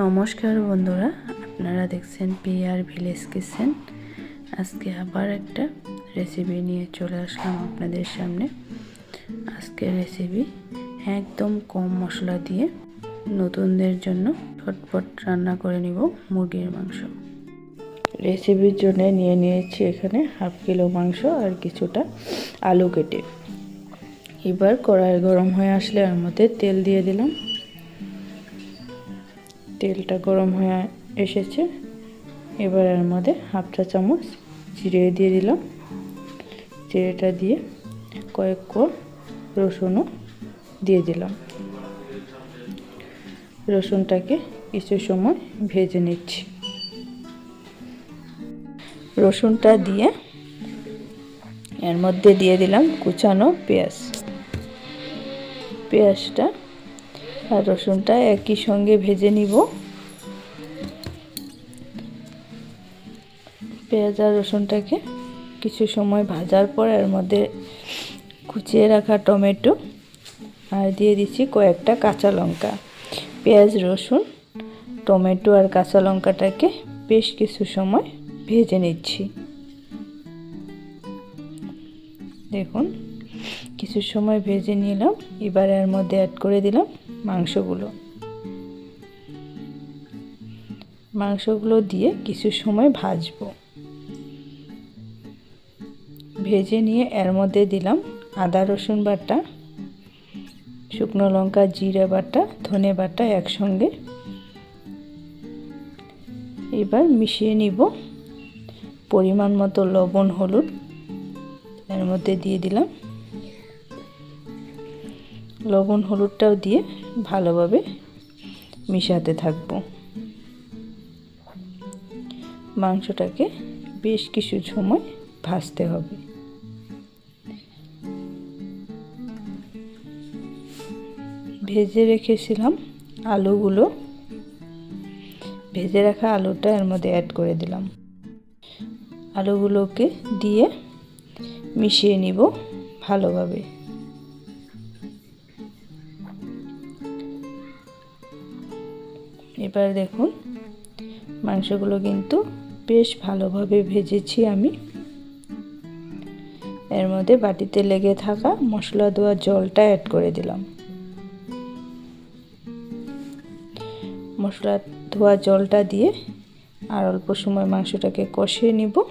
নমস্কার বন্ধুরা, আপনারা দেখছেন পিআর ভিলেজ কিচেন। আজকে আবার একটা রেসিপি নিয়ে চলে আসলাম আপনাদের সামনে। আজকে রেসিপি একদম কম মশলা দিয়ে নতুনদের জন্য ফটফট রান্না করে নিব মুরগির মাংস। রেসিপির জন্য নিয়ে নিয়েছি এখানে হাফ কিলো মাংস আর কিছুটা আলু কেটে। এবার কড়াই গরম হয়ে আসলে এর মধ্যে তেল দিয়ে দিলাম। তেলটা গরম হয়ে এসেছে। এবার এর মধ্যে হাফ চা চামচ জিরে দিয়ে দিলাম। জিরেটা দিয়ে কয়েক কোর রসুনও দিয়ে দিলাম। রসুনটাকে কিছু সময় ভেজে নিচ্ছি। রসুনটা দিয়ে এর মধ্যে দিয়ে দিলাম কুচানো পেঁয়াজ। পেঁয়াজটা আর রসুনটা একই সঙ্গে ভেজে নিব। পেঁয়াজ আর রসুনটাকে কিছু সময় ভাজার পর এর মধ্যে কুচিয়ে রাখা টমেটো আর দিয়ে দিচ্ছি কয়েকটা কাঁচা লঙ্কা। পেঁয়াজ, রসুন, টমেটো আর কাঁচা লঙ্কাটাকে বেশ কিছু সময় ভেজে নিচ্ছি। দেখুন, কিছু সময় ভেজে নিলাম। এবারে এর মধ্যে অ্যাড করে দিলাম মাংসগুলো। মাংসগুলো দিয়ে কিছু সময় ভাজবো। ভেজে নিয়ে এর মধ্যে দিলাম আদা, রসুন বাটা, শুকনো লঙ্কা, জিরা বাটা, ধনে বাটা একসঙ্গে। এবার মিশিয়ে নিব পরিমাণ মতো লবণ, হলুদ। এর মধ্যে দিয়ে দিলাম লবণ, হলুদটাও দিয়ে ভালোভাবে মিশাতে থাকব। মাংসটাকে বেশ কিছু সময় ভাজতে হবে। ভেজে রেখেছিলাম আলুগুলো। ভেজে রাখা আলুটা এর মধ্যে অ্যাড করে দিলাম। আলুগুলোকে দিয়ে মিশিয়ে নিব ভালোভাবে। এবার দেখুন, মাংসগুলো কিন্তু বেশ ভালোভাবে ভেজেছি আমি। এর মধ্যে বাটিতে লেগে থাকা মশলা দেওয়া জলটা অ্যাড করে দিলাম। মশলা ধোয়া জলটা দিয়ে আর অল্প সময় মাংসটাকে কষিয়ে নিব।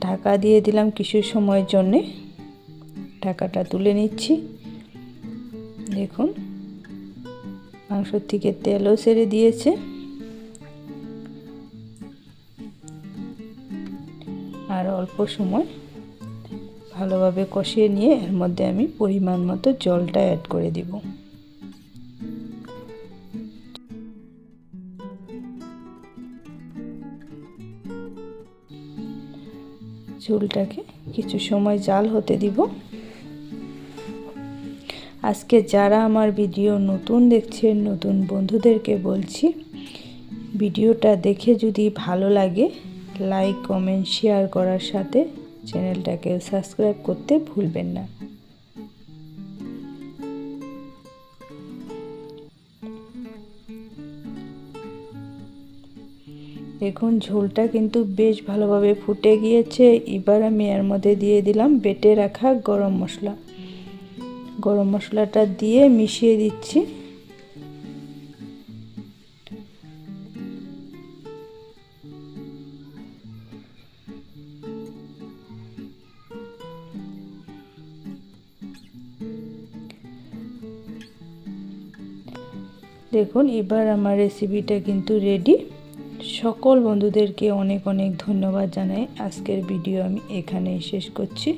ঢাকা দিয়ে দিলাম কিছু সময়ের জন্যে। ঢাকাটা তুলে নিচ্ছি। দেখুন মাংসর থেকে তেলও ছেড়ে দিয়েছে। আর অল্প সময় ভালোভাবে কষিয়ে নিয়ে এর মধ্যে আমি পরিমাণ মতো জলটা অ্যাড করে দিব। ঝোলটাকে কিছু সময় জাল হতে দিব। আজকে যারা আমার ভিডিও নতুন দেখছেন, নতুন বন্ধুদেরকে বলছি, ভিডিওটা দেখে যদি ভালো লাগে লাইক কমেন্ট শেয়ার করার সাথে চ্যানেলটাকে সাবস্ক্রাইব করতে ভুলবেন না। দেখুন, ঝোলটা কিন্তু বেশ ভালোভাবে ফুটে গিয়েছে। এবার আমি এর মধ্যে দিয়ে দিলাম বেটে রাখা গরম মশলা। গরম মশলাটা দিয়ে মিশিয়ে দিচ্ছি। দেখুন, এবার আমার রেসিপিটা কিন্তু রেডি সকল বন্ধুদেরকে অনেক অনেক ধন্যবাদ জানাই। আজকের ভিডিও আমি এখানেই শেষ করছি।